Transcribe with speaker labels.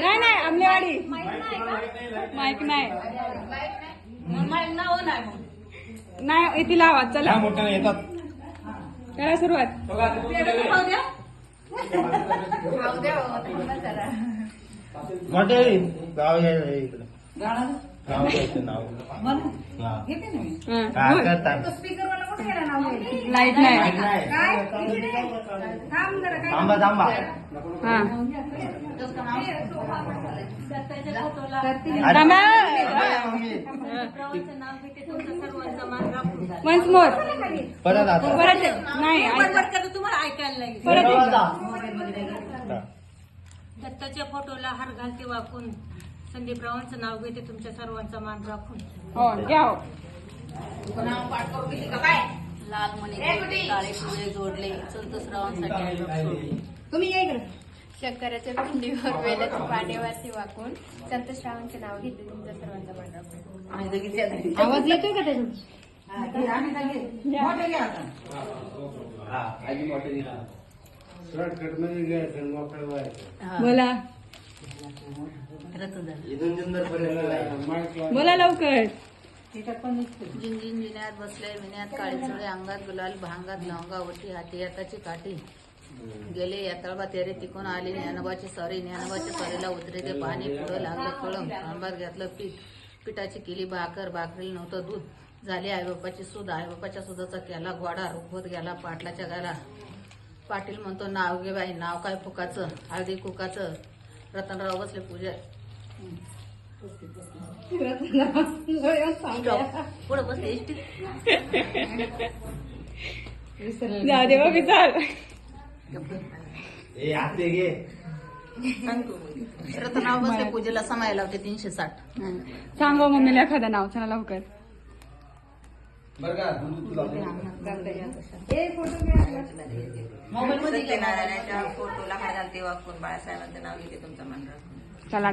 Speaker 1: नाही नाही आमलेवाडी माईक नाही. नाही इथे लावा चला.
Speaker 2: मोठ्याने येतात.
Speaker 1: करा सुरुवात.
Speaker 2: मोठे गाव आहे इकडे. गाव घ्यायचं नाव. हा.
Speaker 1: बोल.
Speaker 2: करतात.
Speaker 1: लाइट नाही.
Speaker 2: थांबा थांबा
Speaker 1: हा.
Speaker 2: अरे,
Speaker 1: थांबा.
Speaker 2: थांबा, मम्मी.
Speaker 1: वन्स मोर
Speaker 2: परत आता.
Speaker 1: परत नाही
Speaker 3: तुम्हाला ऐकायला लागेल
Speaker 1: परत.
Speaker 3: दत्ताच्या फोटोला हार घालते वाकून. संदीप रावांचं नाव घेते तुमच्या सर्वांचा मान राखून.
Speaker 1: हो घ्या हो.
Speaker 4: लाल मणी जोडले, काळे पिवळे जोडले. संतोषरावांसाठी सोडले.
Speaker 5: शंकराच्या पिंडीवर पाण्यावरती वाकून. संतोषरावांचे नाव घेतले तुमच्या सर्वांचा
Speaker 1: आवाज येतोय का
Speaker 2: हा, मोठे.
Speaker 1: बोला.
Speaker 2: इथून
Speaker 1: बोला लवकर.
Speaker 4: जिंजिन जिन्यात बसले विण्यात काळी चुळे अंगात गुलाल भांगात लवंगा वटी हाती हाताची काठी. गेले यात्राबा तेरे तिकून आली ज्ञानोबाची सॉरी ज्ञानोबाच्या सरेला उतरे ते पाणी पुढं लागलं कळम अंबात घेतलं पीठ. पिठाची केली भाकर भाकरी नव्हतं दूध. झाली आईबापाची सूद आईबापाच्या सुदाचा केला गोडा रुखवत गेला पाटलाच्या गाला. पाटील म्हणतो नाव घे बाई नाव काय फुकाचं? हळदी कुकाचं रतनराव बसले पूजा पुढे बसले इष्टी
Speaker 1: जाऊ दे बघ चाल
Speaker 2: ए आते घे
Speaker 4: रतनराव बसले पूजेला समायला होते तीनशे साठ
Speaker 1: सांगा मम्मीला एखादं नाव चला लवकर
Speaker 2: बरं का तुला
Speaker 4: मोबाईल मध्ये फोटोला हार घालते वाकून बाळासाहेबांचं नाव घेते तुमचा मान